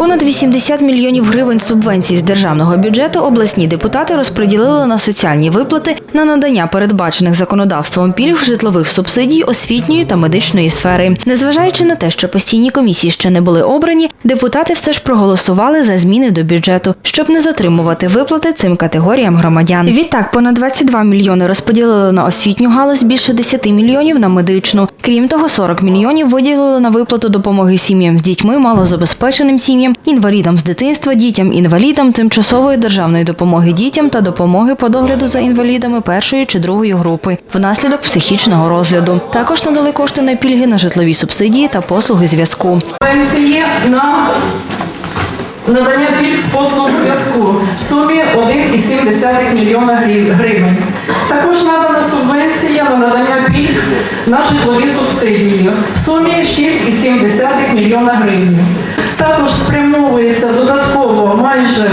Понад 80 мільйонів гривень субвенцій з державного бюджету обласні депутати розподілили на соціальні виплати на надання передбачених законодавством пільг житлових субсидій, освітньої та медичної сфери. Незважаючи на те, що постійні комісії ще не були обрані, депутати все ж проголосували за зміни до бюджету, щоб не затримувати виплати цим категоріям громадян. Відтак, понад 22 мільйони розподілили на освітню галузь, більше 10 мільйонів на медичну. Крім того, 40 мільйонів виділили на виплату допомоги сім'ям з дітьми, малозабезпеченим сім'ям, інвалідам з дитинства, дітям, інвалідам, тимчасової державної допомоги дітям та допомоги по догляду за інвалідами першої чи другої групи внаслідок психічного розгляду. Також надали кошти на пільги на житлові субсидії та послуги зв'язку. Пенсії на надання пільг з послуг зв'язку в сумі 1,7 мільйона гривень. Також надана субвенція на надання пільг на житлові субсидії в сумі 6,7 мільйона гривень. Також спрямовується додатково майже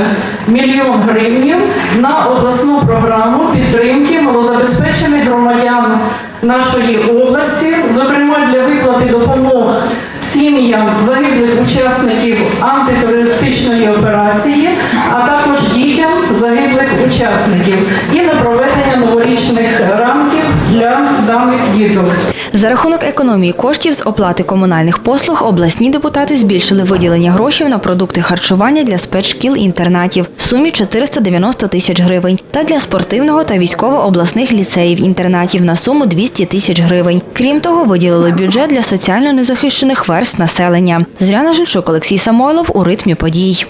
мільйон гривень на обласну програму підтримки малозабезпечених громадян нашої області, зокрема для виплати допомог сім'ям загиблих учасників антитерористичної операції, а також дітям загиблих учасників і на проведення новорічних ранків для даних діток. За рахунок економії коштів з оплати комунальних послуг обласні депутати збільшили виділення грошей на продукти харчування для спецшкіл-інтернатів в сумі 490 тисяч гривень та для спортивного та військово-обласних ліцеїв інтернатів на суму 200 тисяч гривень. Крім того, виділили бюджет для соціально незахищених верств населення. Зоряна Жильчук, Олексій Самойлов у ритмі подій.